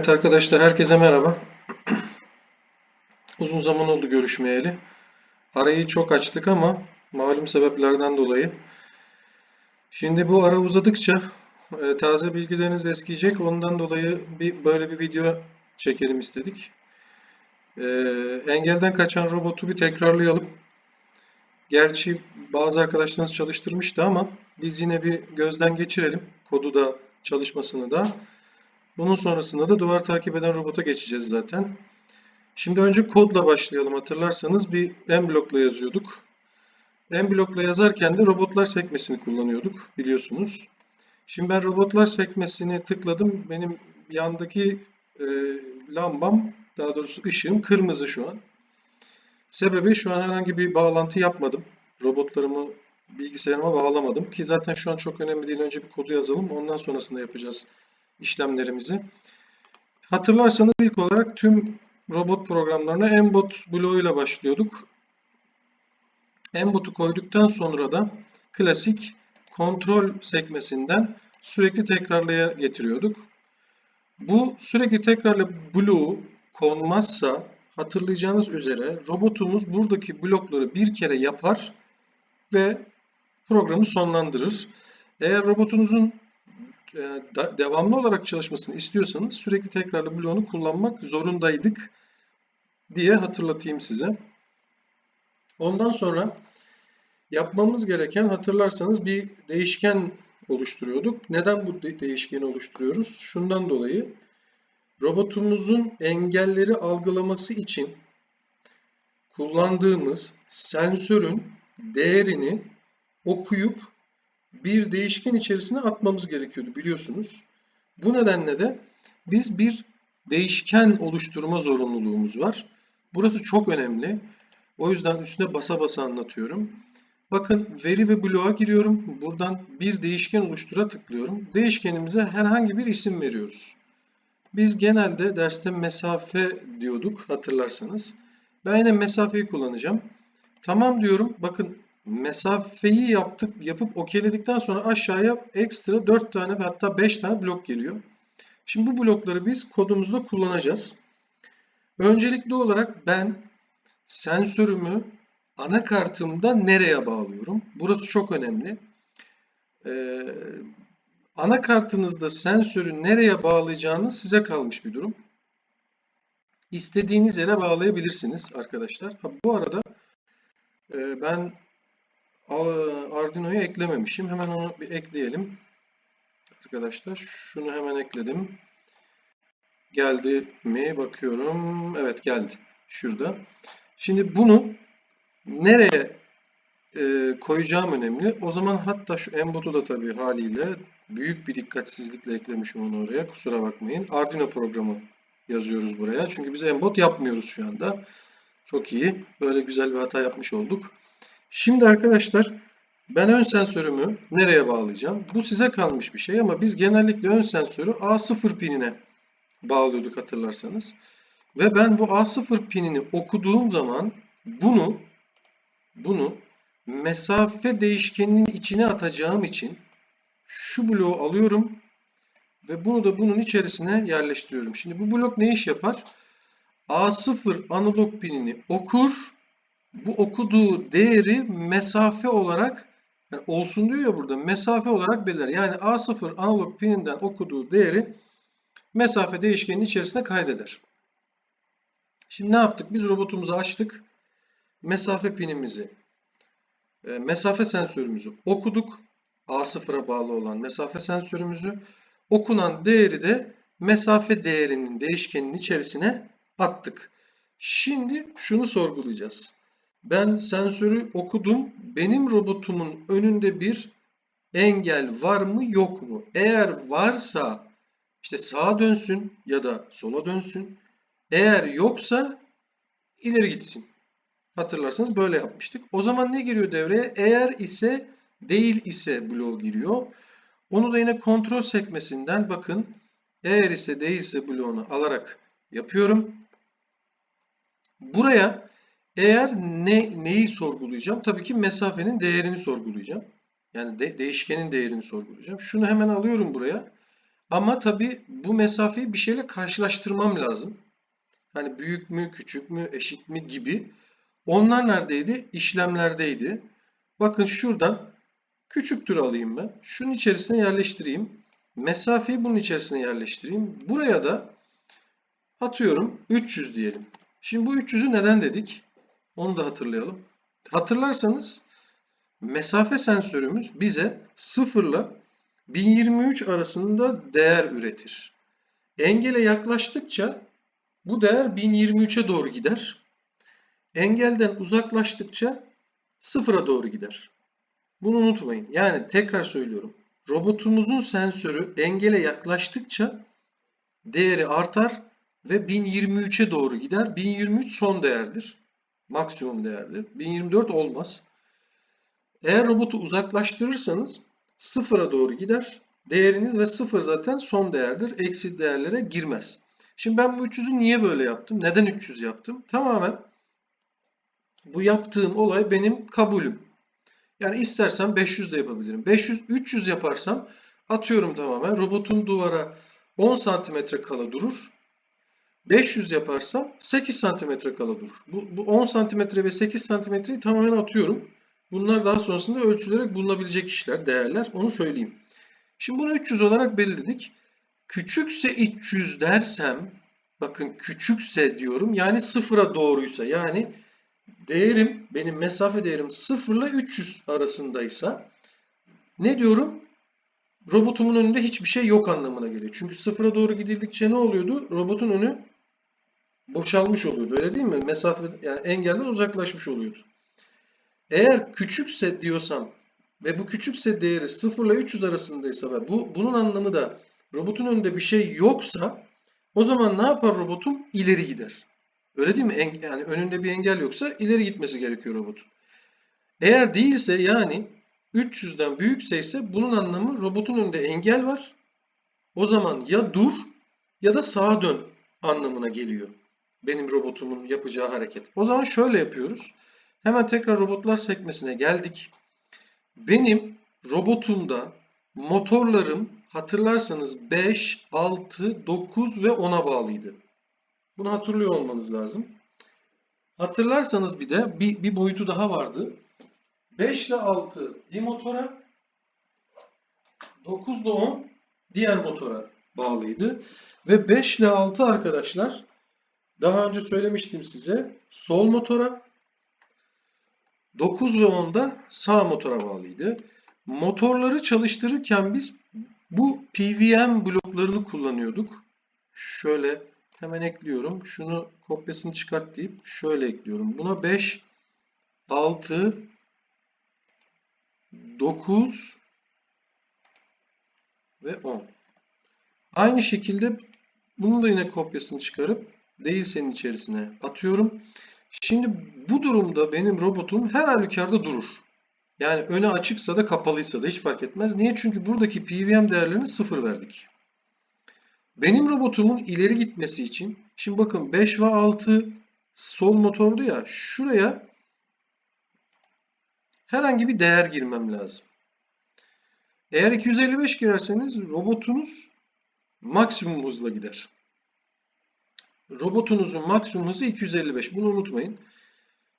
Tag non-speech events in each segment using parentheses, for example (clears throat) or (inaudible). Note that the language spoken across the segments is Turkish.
Evet arkadaşlar herkese merhaba. (clears throat) Uzun zaman oldu görüşmeyeli. Arayı çok açtık ama malum sebeplerden dolayı. Şimdi bu ara uzadıkça e, taze bilgileriniz eskiyecek. Ondan dolayı bir böyle bir video çekelim istedik. E, engelden kaçan robotu bir tekrarlayalım. Gerçi bazı arkadaşlarınız çalıştırmıştı ama biz yine bir gözden geçirelim. Kodu da çalışmasını da. Bunun sonrasında da duvar takip eden robota geçeceğiz zaten. Şimdi önce kodla başlayalım. Hatırlarsanız bir M blokla yazıyorduk. M blokla yazarken de robotlar sekmesini kullanıyorduk biliyorsunuz. Şimdi ben robotlar sekmesini tıkladım. Benim yandaki e, lambam, daha doğrusu ışığım kırmızı şu an. Sebebi şu an herhangi bir bağlantı yapmadım. Robotlarımı bilgisayarıma bağlamadım ki zaten şu an çok önemli değil. Önce bir kodu yazalım. Ondan sonrasında yapacağız işlemlerimizi. Hatırlarsanız ilk olarak tüm robot programlarına mbot bloğuyla başlıyorduk. mbot'u koyduktan sonra da klasik kontrol sekmesinden sürekli tekrarlaya getiriyorduk. Bu sürekli tekrarla bloğu konmazsa hatırlayacağınız üzere robotumuz buradaki blokları bir kere yapar ve programı sonlandırır. Eğer robotunuzun e, devamlı olarak çalışmasını istiyorsanız sürekli tekrarlı bloğunu kullanmak zorundaydık diye hatırlatayım size. Ondan sonra yapmamız gereken hatırlarsanız bir değişken oluşturuyorduk. Neden bu değişkeni oluşturuyoruz? Şundan dolayı robotumuzun engelleri algılaması için kullandığımız sensörün değerini okuyup bir değişken içerisine atmamız gerekiyordu biliyorsunuz. Bu nedenle de biz bir değişken oluşturma zorunluluğumuz var. Burası çok önemli. O yüzden üstüne basa basa anlatıyorum. Bakın veri ve bloğa giriyorum. Buradan bir değişken oluştura tıklıyorum. Değişkenimize herhangi bir isim veriyoruz. Biz genelde derste mesafe diyorduk hatırlarsanız. Ben yine mesafeyi kullanacağım. Tamam diyorum. Bakın mesafeyi yaptık, yapıp okeyledikten sonra aşağıya ekstra 4 tane ve hatta 5 tane blok geliyor. Şimdi bu blokları biz kodumuzda kullanacağız. Öncelikli olarak ben sensörümü anakartımda nereye bağlıyorum? Burası çok önemli. Ee, anakartınızda sensörü nereye bağlayacağınız size kalmış bir durum. İstediğiniz yere bağlayabilirsiniz arkadaşlar. Ha, bu arada e, ben Arduino'yu eklememişim. Hemen onu bir ekleyelim. Arkadaşlar şunu hemen ekledim. Geldi mi? Bakıyorum. Evet geldi. Şurada. Şimdi bunu nereye e, koyacağım önemli. O zaman hatta şu embot'u da tabii haliyle büyük bir dikkatsizlikle eklemişim onu oraya. Kusura bakmayın. Arduino programı yazıyoruz buraya. Çünkü biz embot yapmıyoruz şu anda. Çok iyi. Böyle güzel bir hata yapmış olduk. Şimdi arkadaşlar ben ön sensörümü nereye bağlayacağım? Bu size kalmış bir şey ama biz genellikle ön sensörü A0 pinine bağlıyorduk hatırlarsanız. Ve ben bu A0 pinini okuduğum zaman bunu bunu mesafe değişkeninin içine atacağım için şu bloğu alıyorum ve bunu da bunun içerisine yerleştiriyorum. Şimdi bu blok ne iş yapar? A0 analog pinini okur bu okuduğu değeri mesafe olarak yani olsun diyor ya burada mesafe olarak belirler. Yani A0 analog pininden okuduğu değeri mesafe değişkeninin içerisine kaydeder. Şimdi ne yaptık? Biz robotumuzu açtık. Mesafe pinimizi, e, mesafe sensörümüzü okuduk. A0'a bağlı olan mesafe sensörümüzü. Okunan değeri de mesafe değerinin değişkeninin içerisine attık. Şimdi şunu sorgulayacağız. Ben sensörü okudum. Benim robotumun önünde bir engel var mı yok mu? Eğer varsa işte sağa dönsün ya da sola dönsün. Eğer yoksa ileri gitsin. Hatırlarsanız böyle yapmıştık. O zaman ne giriyor devreye? Eğer ise değil ise bloğu giriyor. Onu da yine kontrol sekmesinden bakın. Eğer ise değilse bloğunu alarak yapıyorum. Buraya eğer ne neyi sorgulayacağım? Tabii ki mesafenin değerini sorgulayacağım. Yani de, değişkenin değerini sorgulayacağım. Şunu hemen alıyorum buraya. Ama tabii bu mesafeyi bir şeyle karşılaştırmam lazım. Hani büyük mü, küçük mü, eşit mi gibi. Onlar neredeydi? İşlemlerdeydi. Bakın şuradan küçüktür alayım ben. Şunun içerisine yerleştireyim. Mesafeyi bunun içerisine yerleştireyim. Buraya da atıyorum 300 diyelim. Şimdi bu 300'ü neden dedik? Onu da hatırlayalım. Hatırlarsanız mesafe sensörümüz bize 0 ile 1023 arasında değer üretir. Engele yaklaştıkça bu değer 1023'e doğru gider. Engelden uzaklaştıkça sıfıra doğru gider. Bunu unutmayın. Yani tekrar söylüyorum. Robotumuzun sensörü engele yaklaştıkça değeri artar ve 1023'e doğru gider. 1023 son değerdir. Maksimum değerdir. 1024 olmaz. Eğer robotu uzaklaştırırsanız sıfıra doğru gider. Değeriniz ve sıfır zaten son değerdir. Eksi değerlere girmez. Şimdi ben bu 300'ü niye böyle yaptım? Neden 300 yaptım? Tamamen bu yaptığım olay benim kabulüm. Yani istersem 500 de yapabilirim. 500, 300 yaparsam atıyorum tamamen robotun duvara 10 santimetre kala durur. 500 yaparsam 8 santimetre kala durur. Bu, bu 10 santimetre ve 8 santimetreyi tamamen atıyorum. Bunlar daha sonrasında ölçülerek bulunabilecek işler, değerler. Onu söyleyeyim. Şimdi bunu 300 olarak belirledik. Küçükse 300 dersem, bakın küçükse diyorum yani sıfıra doğruysa yani değerim, benim mesafe değerim 0 ile 300 arasındaysa ne diyorum? Robotumun önünde hiçbir şey yok anlamına geliyor. Çünkü sıfıra doğru gidildikçe ne oluyordu? Robotun önü boşalmış oluyordu. Öyle değil mi? Mesafe yani engelden uzaklaşmış oluyordu. Eğer küçükse diyorsam ve bu küçükse değeri 0 ile 300 arasındaysa ve bu bunun anlamı da robotun önünde bir şey yoksa o zaman ne yapar robotum? İleri gider. Öyle değil mi? En, yani önünde bir engel yoksa ileri gitmesi gerekiyor robotun. Eğer değilse yani 300'den büyükse ise bunun anlamı robotun önünde engel var. O zaman ya dur ya da sağa dön anlamına geliyor. Benim robotumun yapacağı hareket. O zaman şöyle yapıyoruz. Hemen tekrar robotlar sekmesine geldik. Benim robotumda motorlarım hatırlarsanız 5, 6, 9 ve 10'a bağlıydı. Bunu hatırlıyor olmanız lazım. Hatırlarsanız bir de bir, bir boyutu daha vardı. 5 ile 6 bir motora, 9 ile 10 diğer motora bağlıydı. Ve 5 ile 6 arkadaşlar daha önce söylemiştim size sol motora, 9 ve 10 da sağ motora bağlıydı. Motorları çalıştırırken biz bu PWM bloklarını kullanıyorduk. Şöyle hemen ekliyorum. Şunu kopyasını çıkart deyip şöyle ekliyorum. Buna 5, 6, 9 ve 10. Aynı şekilde bunu da yine kopyasını çıkarıp değil senin içerisine atıyorum. Şimdi bu durumda benim robotum her halükarda durur. Yani önü açıksa da kapalıysa da hiç fark etmez. Niye? Çünkü buradaki PWM değerlerini sıfır verdik. Benim robotumun ileri gitmesi için şimdi bakın 5 ve 6 sol motordu ya şuraya herhangi bir değer girmem lazım. Eğer 255 girerseniz robotunuz maksimum hızla gider. Robotunuzun maksimum hızı 255. Bunu unutmayın.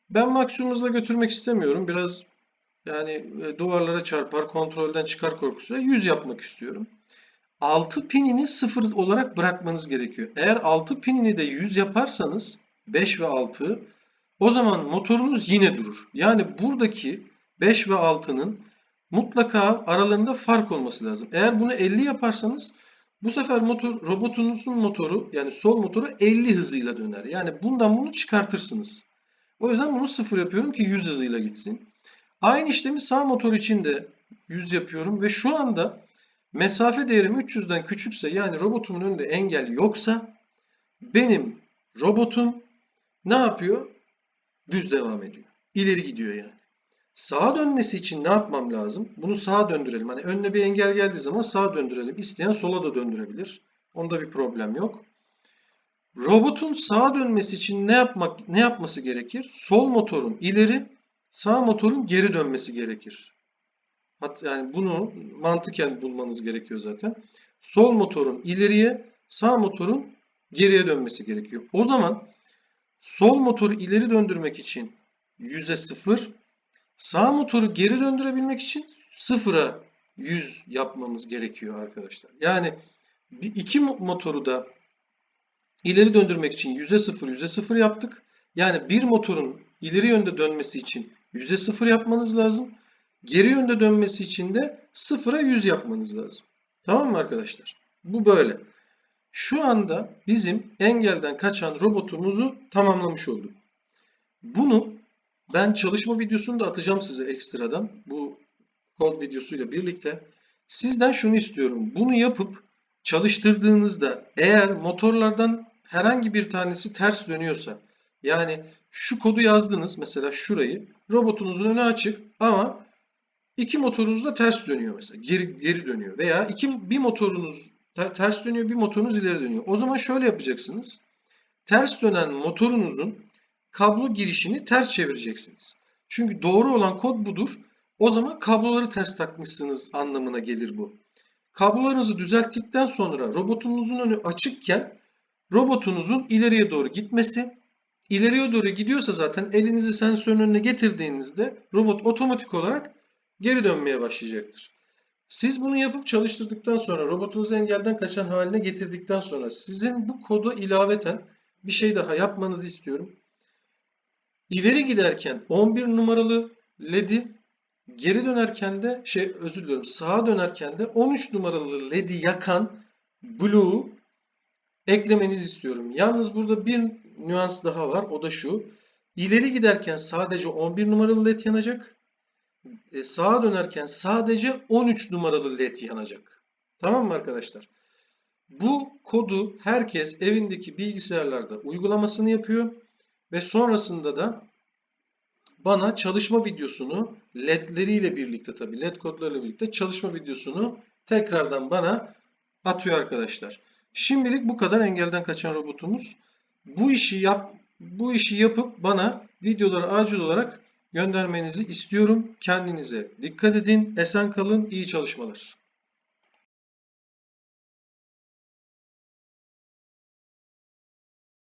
Ben maksimum hızla götürmek istemiyorum. Biraz yani e, duvarlara çarpar, kontrolden çıkar korkusuyla 100 yapmak istiyorum. 6 pinini 0 olarak bırakmanız gerekiyor. Eğer 6 pinini de 100 yaparsanız 5 ve 6 o zaman motorunuz yine durur. Yani buradaki 5 ve 6'nın mutlaka aralarında fark olması lazım. Eğer bunu 50 yaparsanız bu sefer motor, robotunuzun motoru yani sol motoru 50 hızıyla döner. Yani bundan bunu çıkartırsınız. O yüzden bunu 0 yapıyorum ki 100 hızıyla gitsin. Aynı işlemi sağ motor için de 100 yapıyorum ve şu anda mesafe değerim 300'den küçükse yani robotumun önünde engel yoksa benim robotum ne yapıyor? Düz devam ediyor. İleri gidiyor yani. Sağa dönmesi için ne yapmam lazım? Bunu sağa döndürelim. Hani önüne bir engel geldiği zaman sağa döndürelim. İsteyen sola da döndürebilir. Onda bir problem yok. Robotun sağa dönmesi için ne yapmak ne yapması gerekir? Sol motorun ileri, sağ motorun geri dönmesi gerekir. Hat, yani bunu mantıken bulmanız gerekiyor zaten. sol motorun ileriye, sağ motorun geriye dönmesi gerekiyor. O zaman sol motoru ileri döndürmek için 100'e 0, sağ motoru geri döndürebilmek için 0'a 100 yapmamız gerekiyor arkadaşlar. Yani iki mo- motoru da ileri döndürmek için 100'e 0, 100'e 0 yaptık. Yani bir motorun ileri yönde dönmesi için 100'e 0 yapmanız lazım. Geri yönde dönmesi için de 0'a 100 yapmanız lazım. Tamam mı arkadaşlar? Bu böyle. Şu anda bizim engelden kaçan robotumuzu tamamlamış olduk. Bunu ben çalışma videosunu da atacağım size ekstradan. Bu kod videosuyla birlikte. Sizden şunu istiyorum. Bunu yapıp çalıştırdığınızda eğer motorlardan herhangi bir tanesi ters dönüyorsa yani şu kodu yazdınız mesela şurayı robotunuzun önü açık ama iki motorunuz da ters dönüyor mesela geri, geri dönüyor veya iki bir motorunuz te- ters dönüyor bir motorunuz ileri dönüyor. O zaman şöyle yapacaksınız. Ters dönen motorunuzun kablo girişini ters çevireceksiniz. Çünkü doğru olan kod budur. O zaman kabloları ters takmışsınız anlamına gelir bu. Kablolarınızı düzelttikten sonra robotunuzun önü açıkken robotunuzun ileriye doğru gitmesi, ileriye doğru gidiyorsa zaten elinizi sensörün önüne getirdiğinizde robot otomatik olarak geri dönmeye başlayacaktır. Siz bunu yapıp çalıştırdıktan sonra robotunuzu engelden kaçan haline getirdikten sonra sizin bu kodu ilaveten bir şey daha yapmanızı istiyorum. İleri giderken 11 numaralı LED'i geri dönerken de şey özür diliyorum sağa dönerken de 13 numaralı LED'i yakan Blue'u eklemenizi istiyorum. Yalnız burada bir nüans daha var. O da şu. İleri giderken sadece 11 numaralı led yanacak. E, sağa dönerken sadece 13 numaralı led yanacak. Tamam mı arkadaşlar? Bu kodu herkes evindeki bilgisayarlarda uygulamasını yapıyor ve sonrasında da bana çalışma videosunu ledleriyle birlikte tabii led kodlarıyla birlikte çalışma videosunu tekrardan bana atıyor arkadaşlar. Şimdilik bu kadar engelden kaçan robotumuz. Bu işi yap bu işi yapıp bana videoları acil olarak göndermenizi istiyorum. Kendinize dikkat edin. Esen kalın. iyi çalışmalar.